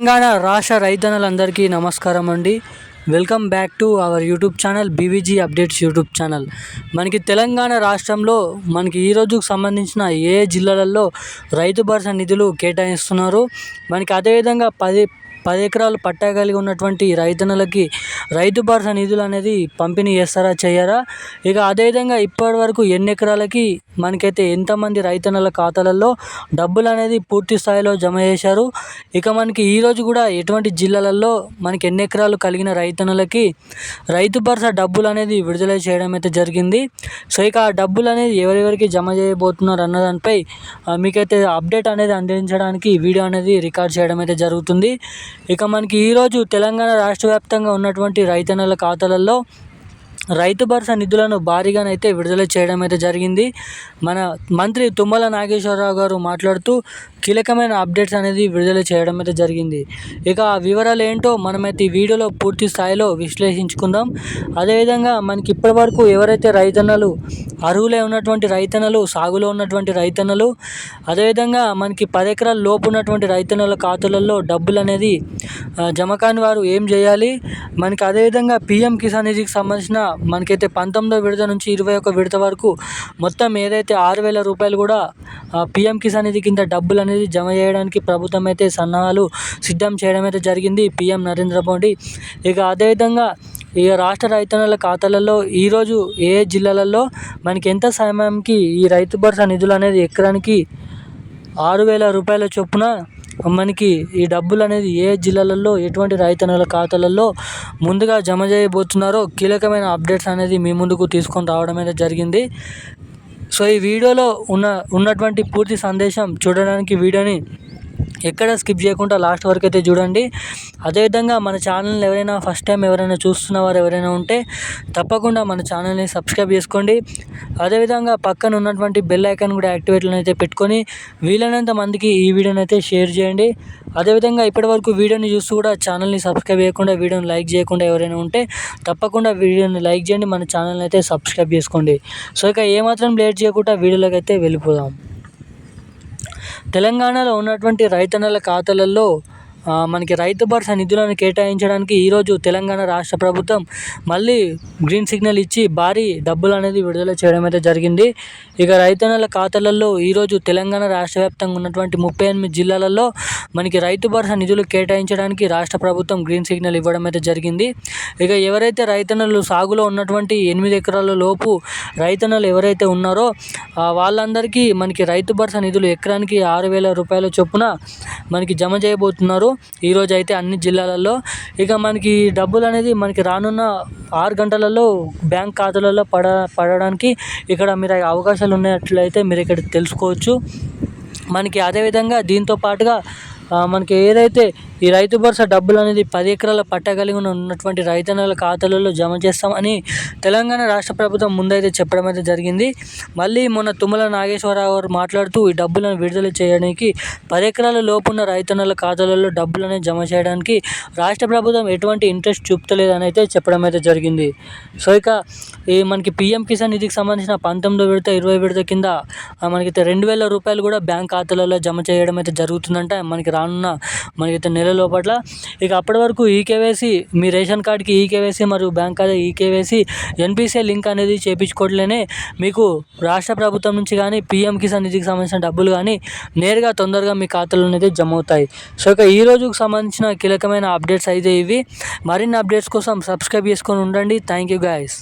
తెలంగాణ రాష్ట్ర రైతన్నలందరికీ నమస్కారం అండి. Welcome back to our YouTube channel BVG updates YouTube channel. మనకి తెలంగాణ రాష్ట్రంలో మనకి ఈ రోజుకు సంబంధించిన ఏ జిల్లాలలో రైతు భరోసా నిధులు కేటాయిస్తున్నారు? మనకి అదేవిధంగా పది పది ఎకరాలు పట్టా కలిగి ఉన్నటువంటి రైతన్నలకి రైతు భరోసా నిధులు అనేది పంపిణీ చేస్తారా చేయరా? ఇక అదేవిధంగా ఇప్పటి వరకు ఎన్ని ఎకరాలకి మనకైతే ఎంతమంది రైతన్నల ఖాతాలలో డబ్బులు అనేది పూర్తి స్థాయిలో జమ చేశారు? ఇక మనకి ఈరోజు కూడా ఎటువంటి జిల్లాలలో మనకి ఎన్ని ఎకరాలు కలిగిన రైతన్నలకి రైతు భరోసా డబ్బులు అనేది విడుదల చేయడం అయితే జరిగింది? సో ఇక ఆ డబ్బులు అనేది ఎవరెవరికి జమ చేయబోతున్నారు అన్న దానిపై మీకైతే అప్డేట్ అనేది అందించడానికి వీడియో అనేది రికార్డ్ చేయడం అయితే జరుగుతుంది. ఇక మనకి ఈరోజు తెలంగాణ రాష్ట్ర వ్యాప్తంగా ఉన్నటువంటి రైతన్నల ఖాతాలలో రైతు భరోసా నిధులను భారీగానైతే విడుదల చేయడం అయితే జరిగింది. మన మంత్రి తుమ్మల నాగేశ్వరరావు గారు మాట్లాడుతూ కీలకమైన అప్డేట్స్ అనేది విడుదల చేయడం అయితే జరిగింది. ఇక ఆ వివరాలు ఏంటో మనమైతే ఈ వీడియోలో పూర్తి స్థాయిలో విశ్లేషించుకుందాం. అదేవిధంగా మనకి ఇప్పటివరకు ఎవరైతే రైతన్నలు అర్హులై ఉన్నటువంటి రైతన్నలు సాగులో ఉన్నటువంటి రైతన్నలు అదేవిధంగా మనకి పది ఎకరాల లోపు ఉన్నటువంటి రైతన్నల ఖాతాలలో డబ్బులు అనేది జమ కాని వారు ఏం చేయాలి? మనకి అదేవిధంగా పిఎం కిసాన్ నిధికి సంబంధించిన మనకైతే పంతొమ్మిదో విడత నుంచి ఇరవై ఒక విడత వరకు మొత్తం ఏదైతే ఆరు వేల రూపాయలు కూడా పిఎం కిసాన్ నిధి కింద డబ్బులు అనేది జమ చేయడానికి ప్రభుత్వం అయితే సన్నాహాలు సిద్ధం చేయడం అయితే జరిగింది పీఎం నరేంద్ర మోడీ. ఇక అదేవిధంగా ఇక రాష్ట్ర రైతన్నల ఖాతాలలో ఈరోజు ఏ ఏ జిల్లాలలో మనకి ఎంత సమయంకి ఈ రైతు భరోసా నిధులు అనేది ఎకరానికి ఆరు వేల రూపాయల చొప్పున మనకి ఈ డబ్బులు అనేది ఏ జిల్లాలలో ఎటువంటి రైతన్నల ఖాతాలలో ముందుగా జమ చేయబోతున్నారో కీలకమైన అప్డేట్స్ అనేది మీ ముందుకు తీసుకొని రావడం అయితే జరిగింది. సో ఈ వీడియోలో ఉన్న ఉన్నటువంటి పూర్తి సందేశం చూడడానికి వీడియోని ఎక్కడ స్కిప్ చేయకుండా లాస్ట్ వరకు అయితే చూడండి. అదేవిధంగా మన ఛానల్ని ఎవరైనా ఫస్ట్ టైం ఎవరైనా చూస్తున్న వారు ఎవరైనా ఉంటే తప్పకుండా మన ఛానల్ని సబ్స్క్రైబ్ చేసుకోండి. అదేవిధంగా పక్కన ఉన్నటువంటి బెల్ ఐకాన్ కూడా యాక్టివేట్లో అయితే పెట్టుకొని వీలైనంత మందికి ఈ వీడియోని అయితే షేర్ చేయండి. అదేవిధంగా ఇప్పటివరకు వీడియోని చూస్తూ కూడా ఛానల్ని సబ్స్క్రైబ్ చేయకుండా వీడియోని లైక్ చేయకుండా ఎవరైనా ఉంటే తప్పకుండా వీడియోని లైక్ చేయండి మన ఛానల్ని అయితే సబ్స్క్రైబ్ చేసుకోండి. సో ఇక ఏమాత్రం లేట్ చేయకుండా వీడియోలోకి అయితే వెళ్ళిపోదాం. తెలంగాణలో ఉన్నటువంటి రైతన్నల ఖాతాలలో మనకి రైతు భరోసా నిధులను కేటాయించడానికి ఈరోజు తెలంగాణ రాష్ట్ర ప్రభుత్వం మళ్ళీ గ్రీన్ సిగ్నల్ ఇచ్చి భారీ డబ్బులు అనేది విడుదల చేయడం అయితే జరిగింది. ఇక రైతన్నల ఖాతాలలో ఈరోజు తెలంగాణ రాష్ట్ర వ్యాప్తంగా ఉన్నటువంటి ముప్పై ఎనిమిది జిల్లాలలో మనకి రైతు భరోసా నిధులు కేటాయించడానికి రాష్ట్ర ప్రభుత్వం గ్రీన్ సిగ్నల్ ఇవ్వడం అయితే జరిగింది. ఇక ఎవరైతే రైతన్నలు సాగులో ఉన్నటువంటి ఎనిమిది ఎకరాల లోపు రైతన్నలు ఎవరైతే ఉన్నారో వాళ్ళందరికీ మనకి రైతు భరోసా నిధులు ఎకరానికి ఆరు వేల రూపాయల చొప్పున మనకి జమ చేయబోతున్నారు. ఈరోజు అయితే అన్ని జిల్లాలలో ఇక మనకి డబ్బులు అనేది మనకి రానున్న ఆరు గంటలలో బ్యాంక్ ఖాతాలలో పడ పడడానికి ఇక్కడ మీరు అవకాశాలు ఉన్నట్లయితే మీరు ఇక్కడ తెలుసుకోవచ్చు. మనకి అదేవిధంగా దీంతో పాటుగా మనకి ఏదైతే ఈ రైతు భరోసా డబ్బులు అనేది పది ఎకరాల పట్టా కలిగి ఉన్నటువంటి రైతన్నల ఖాతాలలో జమ చేస్తామని తెలంగాణ రాష్ట్ర ప్రభుత్వం ముందైతే చెప్పడం అయితే జరిగింది. మళ్ళీ మొన్న తుమ్మల నాగేశ్వరరావు గారు మాట్లాడుతూ ఈ డబ్బులను విడుదల చేయడానికి పది ఎకరాల లోపున్న రైతన్నల ఖాతాలలో డబ్బులు అనేది జమ చేయడానికి రాష్ట్ర ప్రభుత్వం ఎటువంటి ఇంట్రెస్ట్ చూపుతలేదని అయితే చెప్పడం అయితే జరిగింది. సో ఇక ఈ మనకి పిఎం కిసాన్ నిధికి సంబంధించిన పంతొమ్మిదో విడత ఇరవై విడత కింద మనకి మనకైతే రెండు వేల రూపాయలు కూడా బ్యాంక్ ఖాతాలలో జమ చేయడం అయితే జరుగుతుందంట. మనకి రానున్న మనకైతే నెల లోపల ఇక అప్పటి వరకు ఈకేవైసీ మీ రేషన్ కార్డ్కి ఈకేవైసీ మరియు బ్యాంక్ ఖాతా ఈకేవైసీ ఎన్పిసిఐ లింక్ అనేది చేపించుకోవట్లేనే మీకు రాష్ట్ర ప్రభుత్వం నుంచి కానీ పిఎం కిసాన్ నిధికి సంబంధించిన డబ్బులు కానీ నేరుగా తొందరగా మీ ఖాతాలో అనేది జమ అవుతాయి. సో ఇక ఈ రోజుకు సంబంధించిన కీలకమైన అప్డేట్స్ అయితే ఇవి. మరిన్ని అప్డేట్స్ కోసం సబ్స్క్రైబ్ చేసుకొని ఉండండి. Thank you guys